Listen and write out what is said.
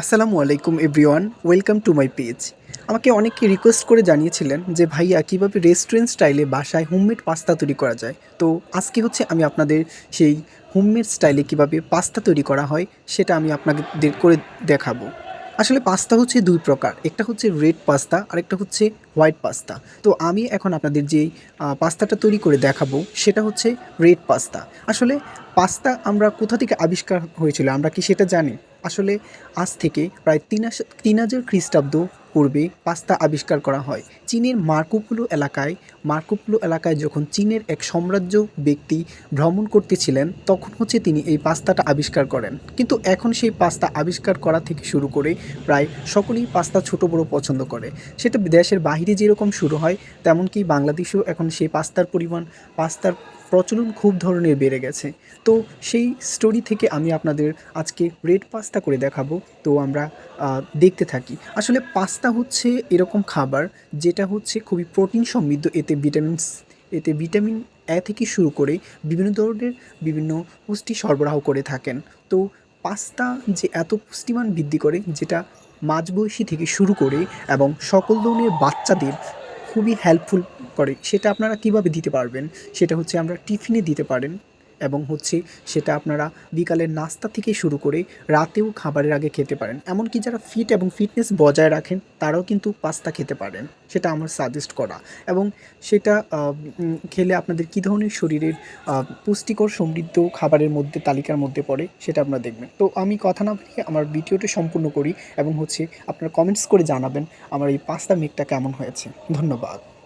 আসসালামু আলাইকুম, everyone. Welcome to my page. আমাকে অনেকে রিকোয়েস্ট করে জানিয়েছিলেন যে, ভাইয়া, কীভাবে রেস্টুরেন্ট স্টাইলে বাসায় হোমমেড পাস্তা তৈরি করা যায়? তো আজকে হচ্ছে আমি আপনাদের সেই হোমমেড স্টাইলে কীভাবে পাস্তা তৈরি করা হয়, সেটা আমি আপনাদের করে দেখাবো। আসলে পাস্তা হচ্ছে দুই প্রকার। একটা হচ্ছে রেড পাস্তা আর একটা হচ্ছে হোয়াইট পাস্তা। তো আমি এখন আপনাদের যেই পাস্তাটা তৈরি করে দেখাবো, সেটা হচ্ছে রেড পাস্তা। আসলে পাস্তা আমরা কোথা থেকে আবিষ্কার হয়েছিল, আমরা কি সেটা জানি? আসলে আজ থেকে প্রায় তিন তিন হাজার খ্রিস্টাব্দ পূর্বে পাস্তা আবিষ্কার করা হয়। চীনের মার্কোপুলো এলাকায় মার্কোপুলো এলাকায় যখন চীনের এক সাম্রাজ্য ব্যক্তি ভ্রমণ করতেছিলেন, তখন হচ্ছে তিনি এই পাস্তাটা আবিষ্কার করেন। কিন্তু এখন সেই পাস্তা আবিষ্কার করা থেকে শুরু করে প্রায় সকলেই পাস্তা ছোট বড় পছন্দ করে। সেটা দেশের বাইরে যেরকম শুরু হয় তেমনকি বাংলাদেশেও এখন সেই পাস্তার পরিমাণ, পাস্তার প্রচলন খুব ধরনের বেড়ে গেছে। তো সেই স্টোরি থেকে আমি আপনাদের আজকে রেড পাস্তা করে দেখাবো। তো আমরা দেখতে থাকি। আসলে পাস্তা হচ্ছে এরকম খাবার যেটা হচ্ছে খুবই প্রোটিন সমৃদ্ধ, এতে ভিটামিন এতে ভিটামিন এ থেকে শুরু করে বিভিন্ন ধরনের বিভিন্ন পুষ্টি সরবরাহ করে থাকেন। তো পাস্তা যে এত পুষ্টিমান বৃদ্ধি করে, যেটা মাঝবয়সী থেকে শুরু করে এবং সকল ধরনের বাচ্চাদের খুবই হেল্পফুল করে। সেটা আপনারা কীভাবে দিতে পারবেন? সেটা হচ্ছে আমরা টিফিনে দিতে পারেন। এবং হচ্ছে সেটা আপনারা বিকালের নাস্তা থেকে শুরু করে রাতেও খাবারের আগে খেতে পারেন। এমনকি যারা ফিট এবং ফিটনেস বজায় রাখেন, তারাও কিন্তু পাস্তা খেতে পারেন। সেটা আমার সাজেস্ট করা। এবং সেটা খেলে আপনাদের কী ধরনের শরীরের পুষ্টিকর সমৃদ্ধ খাবারের মধ্যে, তালিকার মধ্যে পড়ে, সেটা আপনারা দেখবেন। তো আমি কথা না বলে আমার ভিডিওটা সম্পূর্ণ করি এবং হচ্ছে আপনারা কমেন্টস করে জানাবেন আমার এই পাস্তা মেকটা কেমন হয়েছে। ধন্যবাদ।